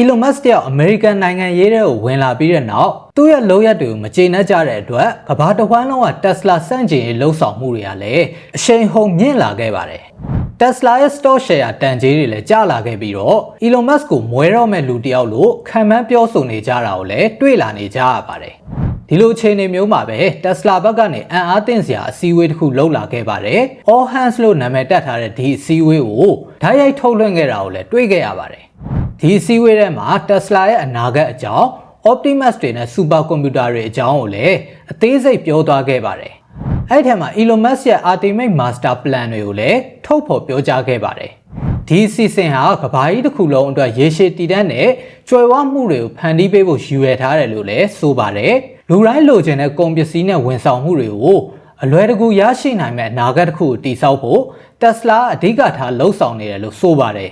Elon Musk တယောက် American နိုင်ငံရေးတဲ့ကိုဝင်လာပြီးတဲ့နောက်သူ့ရဲ့လုပ်ရက်တွေကိုမကျေနပ်ကြတဲ့အတွက်ကမ္ဘာတစ်ဝန်းလုံးက Tesla စန့်ကျင်ရေးလှုံ့ဆော်မှုတွေကလည်းအရှိန်ဟုန်မြင့်လာခဲ့ပါတယ်။ Tesla ရဲ့ stock share တန်ကြေးတွေလည်းကျလာခဲ့ပြီးတော့ Elon Musk ကိုမွဲတော့မဲ့လူတစ်ယောက်လို့ခံမှန်းပြောဆိုနေကြတာကိုလည်းတွေ့လာနေကြရပါတယ်။ဒီလိုအခြေအနေမျိုးမှာပဲ Tesla ဘက်ကနေအံ့အားသင့်စရာအစည်းအဝေးတစ်ခုလုပ်လာခဲ့ပါတယ်။ All Hands လို့နာမည်တက်ထားတဲ့ဒီအစည်းအဝေးကိုဓာတ်ရိုက်ထုတ်လွှင့်ခဲ့တာကိုလည်းတွေ့ခဲ့ရပါတယ်။ ဒီအစည်းအဝေးထဲမှာ Tesla ရဲ့အနာဂတ်အကြောင်း Optimus တွေနဲ့ Super Computer တွေအကြောင်းကိုလည်းအသေးစိတ်ပြောသွားခဲ့ပါတယ်။အဲ့ဒီထဲမှာ Elon Musk ရဲ့ Ultimate Master Plan တွေကိုလည်းထုတ်ဖော်ပြောကြားခဲ့ပါတယ်။ဒီစီစဉ်ဟာကဘာကြီးတစ်ခုလုံးအတွက်ရေရှည်တည်တတ်တဲ့ကြွယ်ဝမှုတွေကိုဖန်တီးပေးဖို့ရည်ရွယ်ထားတယ်လို့လည်းဆိုပါတယ်။လူတိုင်းလိုချင်တဲ့ကုန်ပစ္စည်းနဲ့ဝန်ဆောင်မှုတွေကိုအလွယ်တကူရရှိနိုင်မဲ့အနာဂတ်တစ်ခုကိုတည်ဆောက်ဖို့ Tesla အဓိကထားလှုံ့ဆော်နေတယ်လို့ဆိုပါတယ်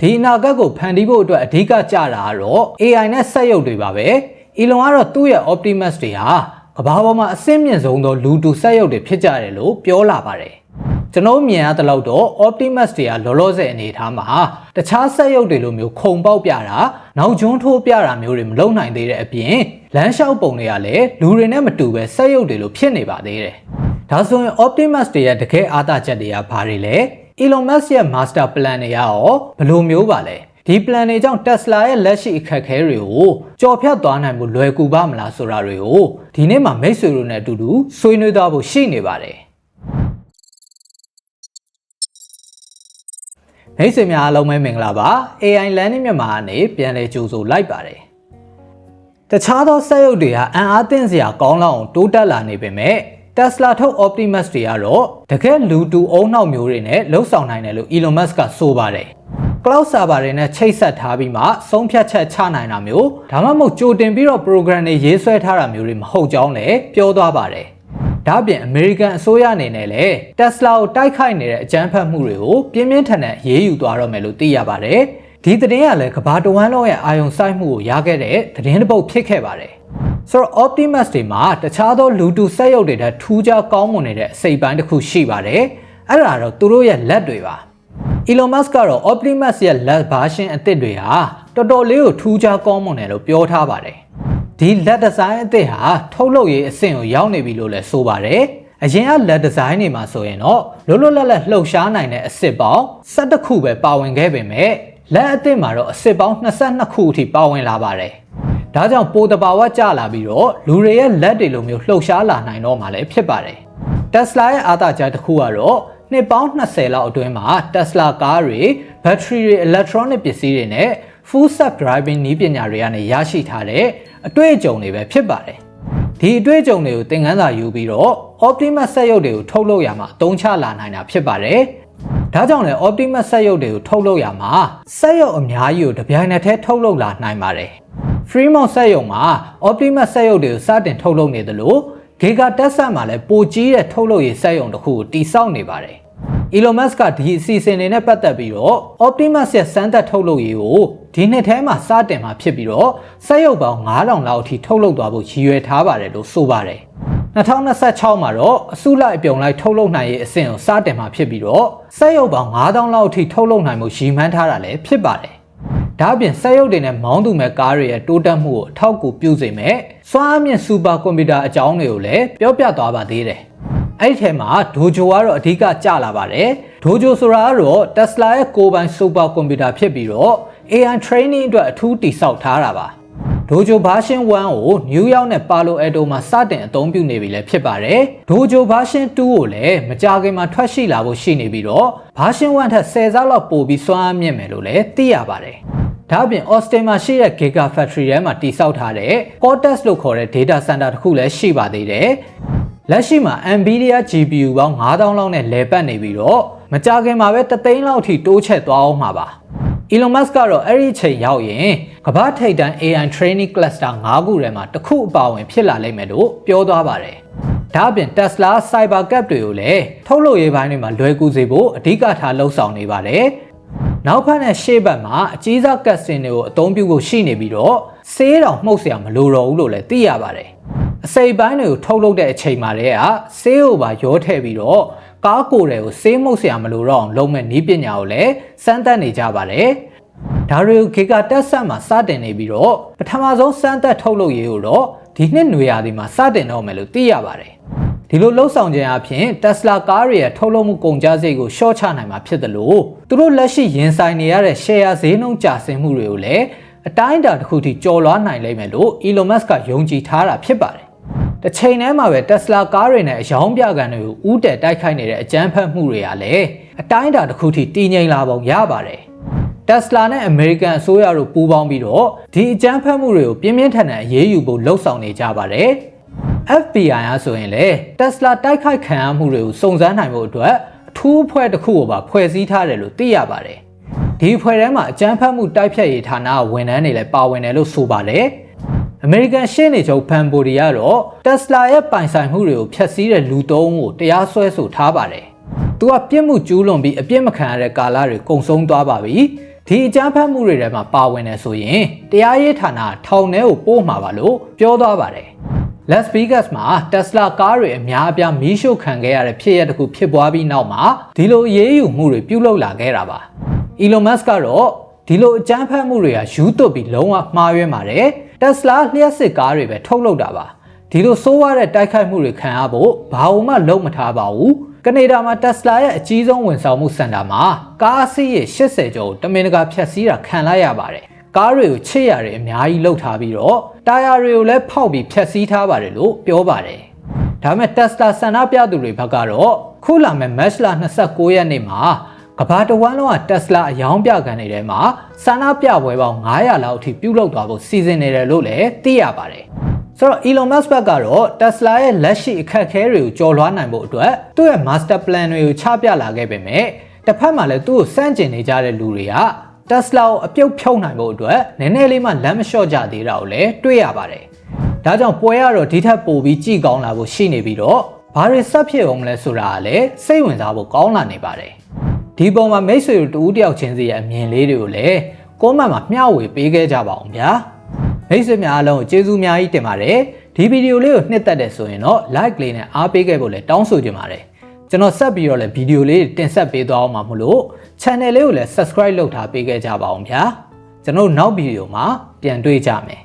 ဒီအနာဂတ်ကိုဖန်တီးဖို့အတွက်အဓိကကြတာကတော့ AI နဲ့စက်ရုပ်တွေပါပဲ။ Elon ကတော့သူ့ရဲ့ Optimus တွေဟာကမ္ဘာပေါ်မှာအဆင့်မြင့်ဆုံးသောလူတူစက်ရုပ်တွေဖြစ်ကြတယ်လို့ပြောလာပါတယ်။ကျွန်တော်မြင်ရတဲ့လောက်တော့ Optimus တွေကလောလောဆယ်အနေထားမှာတခြားစက်ရုပ်တွေလိုမျိုးခုံပေါက်ပြတာနောက်ကျွန်းထိုးပြတာမျိုးတွေမလုပ်နိုင်သေးတဲ့အပြင်လမ်းလျှောက်ပုံတွေကလည်းလူတွေနဲ့မတူပဲစက်ရုပ်တွေလိုဖြစ်နေပါသေးတယ်။ဒါဆိုရင် Optimus တွေရဲ့တကယ်အားသာချက်တွေကဘာတွေလဲ။ Elon Musk ရဲ့ master plan တွေရောဘယ်လိုမျိုးပါလဲဒီ plan တွေကြောင့် Tesla ရဲ့လက်ရှိအခက်အခဲတွေကိုကြော်ဖြတ်သွားနိုင်မှုလွယ်ကူပါမလားဆိုတာတွေကိုဒီနေ့မှာမိတ်ဆွေတို့နဲ့အတူတူဆွေးနွေးသွားဖို့ရှိနေပါတယ်မိတ်ဆွေများအားလုံးပဲမင်္ဂလာပါ AI Learning မြန်မာကနေပြန်လည်ကြိုဆိုလိုက်ပါတယ်တခြားသောစက်ရုပ်တွေကအံ့အားသင့်စရာကောင်းလောက်အောင်တိုးတက်လာနေပေမဲ့ Tesla ထုတ် Optimus တွေကတော့တကယ်လူတူအုံနောက်မျိုးတွေနဲ့လှုပ်ဆောင်နိုင်တယ်လို့ Elon Musk ကဆိုပါတယ်။ Cloud server တွေနဲ့ချိတ်ဆက်ထားပြီးမှဆုံးဖြတ်ချက်ချနိုင်တာမျိုးဒါမှမဟုတ်ကြိုတင်ပြီးတော့ program တွေရေးဆွဲထားတာမျိုးတွေမဟုတ်ကြောင်းလည်းပြောသွားပါတယ်။ဒါ့အပြင် American အစိုးရအနေနဲ့လည်း Tesla ကိုတိုက်ခိုက်နေတဲ့အကြမ်းဖက်မှုတွေကိုပြင်းပြင်းထန်ထန်ရေးယူသွားတော့မယ်လို့သိရပါတယ်။ဒီသတင်းကလည်းကမ္ဘာတဝန်းလုံးရဲ့အာရုံစိုက်မှုကိုရခဲ့တဲ့သတင်းတစ်ပုဒ်ဖြစ်ခဲ့ပါတယ် ဆိုတော့ Optimus တွေမှာတခြားသောလူတူစက်ရုပ်တွေတဲ့ထူးခြားကောင်းမွန်နေတဲ့အစိပ်ပိုင်းတစ်ခုရှိပါတယ်အဲ့ဒါတော့သူတို့ရဲ့လက်တွေပါ Elon Musk ကတော့ Optimus ရဲ့လက် version အသစ်တွေဟာတော်တော်လေးကိုထူးခြားကောင်းမွန်တယ်လို့ပြောထားပါတယ်ဒီလက်ဒီဇိုင်းအသစ်ဟာထုတ်လုပ်ရေးအဆင့်ကိုရောက်နေပြီလို့လည်းဆိုပါတယ်အရင်ကလက်ဒီဇိုင်းတွေမှာဆိုရင်တော့လွတ်လွတ်လပ်လပ်လှုပ်ရှားနိုင်တဲ့အစ်စ်ပေါင်း12ခုပဲပါဝင်ခဲ့ပေမဲ့လက်အသစ်မှာတော့အစ်စ်ပေါင်း22ခုအထိပါဝင်လာပါတယ် ဒါကြောင့်ပိုတဘာဝကျလာပြီးတော့လူတွေရဲ့လက်တွေလိုမျိုးလှုပ်ရှားလာနိုင်တော့မှလည်းဖြစ်ပါတယ်။ Tesla ရဲ့အားသာချက်တစ်ခုကတော့နှစ်ပေါင်း20လောက်အတွင်းမှာ Tesla ကားတွေဘက်ထရီတွေ electronic ပစ္စည်းတွေနဲ့ full self driving နည်းပညာတွေကနေရရှိထားတဲ့အတွေ့အကြုံတွေပဲဖြစ်ပါတယ်။ဒီအတွေ့အကြုံတွေကိုသင်ခန်းစာယူပြီးတော့ Optimus စက်ရုပ်တွေကိုထုတ်လုပ်ရမှာအသုံးချလာနိုင်တာဖြစ်ပါတယ်။ဒါကြောင့်လည်း Optimus စက်ရုပ်တွေကိုထုတ်လုပ်ရမှာစက်ရုပ်အများကြီးကိုတပြိုင်နက်တည်းထုတ်လုပ်လာနိုင်ပါတယ်။ Fremont စက်ရုံမှာ Optimus စက်ရုပ်တွေကိုစတင်ထုတ်လုပ်နေတယ်လို့ Giga Texas မှာလည်းပိုကြီးတဲ့ထုတ်လုပ်ရေးစက်ရုံတစ်ခုကိုတည်ဆောက်နေပါတယ်။ Elon Musk ကဒီအစီအစဉ်တွေနဲ့ပတ်သက်ပြီးတော့ Optimus ရဲ့စမ်းသပ်ထုတ်လုပ်ရေးကိုဒီနှစ်ထဲမှာစတင်မှာဖြစ်ပြီးတော့စက်ရုပ်ပေါင်း9000လောက်အထိထုတ်လုပ်သွားဖို့ရည်ရွယ်ထားပါတယ်လို့ဆိုပါတယ်။2026မှာတော့အစုလိုက်အပြုံလိုက်ထုတ်လုပ်နိုင်ရေးအဆင့်ကိုစတင်မှာဖြစ်ပြီးတော့စက်ရုပ်ပေါင်း9000လောက်အထိထုတ်လုပ်နိုင်မှုရည်မှန်းထားတာလည်းဖြစ်ပါတယ် ဒါအပြင်စက်ရုပ်တွေနဲ့မောင်းသူမဲ့ကားတွေရဲ့တိုးတက်မှုကိုအထောက်အကူပြုစေမဲ့စွမ်းအားမြင့်စူပါကွန်ပျူတာအကြောင်းတွေကိုလည်းပြောပြသွားပါသေးတယ်။အဲ့ဒီထဲမှာဒိုဂျိုကတော့အဓိကကျလာပါတယ်။ဒိုဂျိုဆိုတာကတော့ Tesla ရဲ့ကိုယ်ပိုင်စူပါကွန်ပျူတာဖြစ်ပြီးတော့ AI training အတွက်အထူးတည်ဆောက်ထားတာပါ။ဒိုဂျို version 1ကို New York နဲ့ Palo Alto မှာစတင်အသုံးပြုနေပြီလည်းဖြစ်ပါတယ်။ဒိုဂျို version 2ကိုလည်းမကြာခင်မှာထွက်ရှိလာဖို့ရှိနေပြီးတော့ version 1ထက်10ဆလောက်ပိုပြီးစွမ်းအားမြင့်မယ်လို့လည်းသိရပါတယ်။ ဒါအပြင် Austin မှာရှိတဲ့ Giga Factory ထဲမှာတည်ဆောက်ထားတဲ့ Cortex လို့ခေါ်တဲ့ data center တစ်ခုလည်းရှိပါသေးတယ်။လက်ရှိမှာ Nvidia GPU ပေါင်း9000လောက်နဲ့လည်ပတ်နေပြီးတော့မကြာခင်မှာပဲတသိန်းလောက်ထိတိုးချက်သွားအောင်မှာပါ။ Elon Musk ကတော့အဲ့ဒီချိန်ရောက်ရင်ကမ္ဘာထိပ်တန်း AI training cluster 5ခုထဲမှာတစ်ခုအပါအဝင်ဖြစ်လာလိမ့်မယ်လို့ပြောသွားပါတယ်။ဒါအပြင် Tesla Cybercab တွေကိုလည်းထုတ်လုပ်ရေးပိုင်းတွေမှာလွယ်ကူစေဖို့အဓိကထားလှုံ့ဆော်နေပါတယ်။ နောက်ဖက်နဲ့ရှေ့ဘက်မှာအကြီးစားကတ်စတင်တွေကိုအသုံးပြုဖို့ရှိနေပြီးတော့ဆေးတောင်မှုတ်เสียမလိုတော့ဘူးလို့လည်းသိရပါတယ်အစိပ်ပိုင်းတွေကိုထုတ်လုပ်တဲ့အချိန်မှာတည်းကဆေးကိုပါရောထည့်ပြီးတော့ကားကိုယ်တွေကိုဆေးမှုတ်เสียမလိုတော့အောင်လုပ်မဲ့နည်းပညာကိုလည်းစမ်းသပ်နေကြပါတယ် ဒါတွေကိုခေတ်ကတက်ဆက်မှာစတင်နေပြီးတော့ပထမဆုံးစမ်းသပ်ထုတ်လုပ်ရေးကိုတော့ဒီနှစ်နွေရာသီမှာစတင်တော့မယ်လို့သိရပါတယ် ဒီလိုလှုပ်ဆောင်ခြင်းအပြင် Tesla ကားတွေရဲ့ထုတ်လုပ်မှုကုန်ကျစရိတ်ကိုရှော့ချနိုင်မှာဖြစ်တယ်လို့သူတို့လက်ရှိရင်ဆိုင်နေရတဲ့ share ဈေးနှုန်းကျဆင်းမှုတွေကိုလည်းအတိုင်းအတာတစ်ခုထိကျော်လွှားနိုင်လိမ့်မယ်လို့ Elon Musk ကယုံကြည်ထားတာဖြစ်ပါတယ်။တစ်ချိန်တည်းမှာပဲ Tesla ကားတွေနဲ့အယောင်ပြကန်တွေကိုဥတည်တိုက်ခိုက်နေတဲ့အကြမ်းဖက်မှုတွေကလည်းအတိုင်းအတာတစ်ခုထိတည်ငြိမ်လာပုံရပါတယ်။ Tesla နဲ့ American အစိုးရတို့ပူးပေါင်းပြီးတော့ဒီအကြမ်းဖက်မှုတွေကိုပြင်းပြင်းထန်ထန်အရေးယူဖို့လှုံ့ဆော်နေကြပါတယ်။ FBI အဆိုရင်လေ Tesla တိုက်ခိုက်ခံရမှုတွေကိုစုံစမ်းနိုင်ဖို့အတွက်အထူးအဖွဲ့တစ်ခုကိုပါဖွဲ့စည်းထားတယ်လို့သိရပါတယ်။ဒီအဖွဲ့ထဲမှာအကြမ်းဖက်မှုတိုက်ဖြတ်ရေးဌာနဝန်ထမ်းတွေလည်းပါဝင်တယ်လို့ဆိုပါတယ်။ American ရှေ့နေချုပ်ဖန်ဘိုဒီကတော့ Tesla ရဲ့ပိုင်ဆိုင်မှုတွေကိုဖျက်ဆီးတဲ့လူသုံးဦးကိုတရားစွဲဆိုထားပါတယ်။သူကပြစ်မှုကျူးလွန်ပြီးအပြစ်မခံရတဲ့ကာလတွေကုန်ဆုံးသွားပါပြီ။ဒီအကြမ်းဖက်မှုတွေထဲမှာပါဝင်နေဆိုရင်တရားရေးဌာနထောင်ထဲကိုပို့မှာပါလို့ပြောသွားပါတယ်။ Las Vegas မှာ Tesla ကားတွေအများအပြားမီးရှို့ခံခဲ့ရတဲ့ဖြစ်ရပ်တစ်ခုဖြစ်ပွားပြီးနောက်မှာဒီလိုအရေးယူမှုတွေပြုလုပ်လာခဲ့တာပါ။ Elon Musk ကတော့ဒီလိုအကြမ်းဖက်မှုတွေကယူသွတ်ပြီးလုံးဝမှားယွင်းပါတယ်။ Tesla လျှက်စစ်ကားတွေပဲထုတ်လုပ်တာပါ။ဒီလိုဆိုးရတဲ့တိုက်ခိုက်မှုတွေခံရဖို့ဘာမှလုံးမထားပါဘူး။ကနေဒါမှာ Tesla ရဲ့အကြီးဆုံးဝန်ဆောင်မှုစင်တာမှာကားအစီးရေ80ကျော်တမင်တကာဖျက်ဆီးတာခံလိုက်ရပါတယ်။ ကားတွေကိုချစ်ရတယ်အများကြီးလှုပ်ထားပြီးတော့တာယာတွေကိုလည်းဖောက်ပြီးဖျက်ဆီးထားပါတယ်လို့ပြောပါတယ်။ဒါပေမဲ့ Tesla ဆန္ဒပြသူတွေဘက်ကတော့ခုလာမဲ့ Match လ29ရက်နေ့မှာကဘာတဝမ်းလုံးက Tesla အယောင်ပြကန်နေတဲ့မှာဆန္ဒပြပွဲပေါင်း900လောက်အထိပြုလုပ်သွားဖို့စီစဉ်နေတယ်လို့လည်းသိရပါတယ်။ဆိုတော့ Elon Musk ဘက်ကတော့ Tesla ရဲ့လက်ရှိအခက်အခဲတွေကိုကျော်လွှားနိုင်ဖို့အတွက်သူ့ရဲ့ master plan တွေကိုချပြလာခဲ့ပေမဲ့တစ်ဖက်မှာလည်းသူ့ကိုစန့်ကျင်နေကြတဲ့လူတွေက Tesla ကိုအပြုတ်ဖြုတ်နိုင်ဖို့အတွက်နည်းနည်းလေးမှလမ်းမလျှော့ကြသေးတာကိုလည်းတွေ့ရပါတယ်။ဒါကြောင့်ပွဲကတော့ဒီထက်ပိုပြီးကြည်ကောင်းလာဖို့ရှိနေပြီးတော့ဘာတွေဆက်ဖြစ်အောင်မလဲဆိုတာကလည်းစိတ်ဝင်စားဖို့ကောင်းလာနေပါတယ်။ဒီပုံမှာမိတ်ဆွေတို့တူဦးတယောက်ချင်းစီရဲ့အမြင်လေးတွေကိုလည်းကွန်မန့်မှာမျှဝေပေးခဲ့ကြပါအောင်ဗျာ။မိတ်ဆွေများအားလုံးကိုကျေးဇူးအများကြီးတင်ပါတယ်။ဒီဗီဒီယိုလေးကိုနှစ်သက်တယ်ဆိုရင်တော့ like လေးနဲ့အားပေးခဲ့ဖို့လည်းတောင်းဆိုချင်ပါတယ်။ ကျွန်တော်ဆက်ပြီးတော့လည်းဗီဒီယိုလေးတင်ဆက်ပေးသွားအောင်မှာမလို့ channel လေးကိုလည်း subscribe လုပ်ထားပေးခဲ့ကြပါအောင်ဗျာကျွန်တော်နောက်ဗီဒီယိုမှာပြန်တွေ့ကြမယ်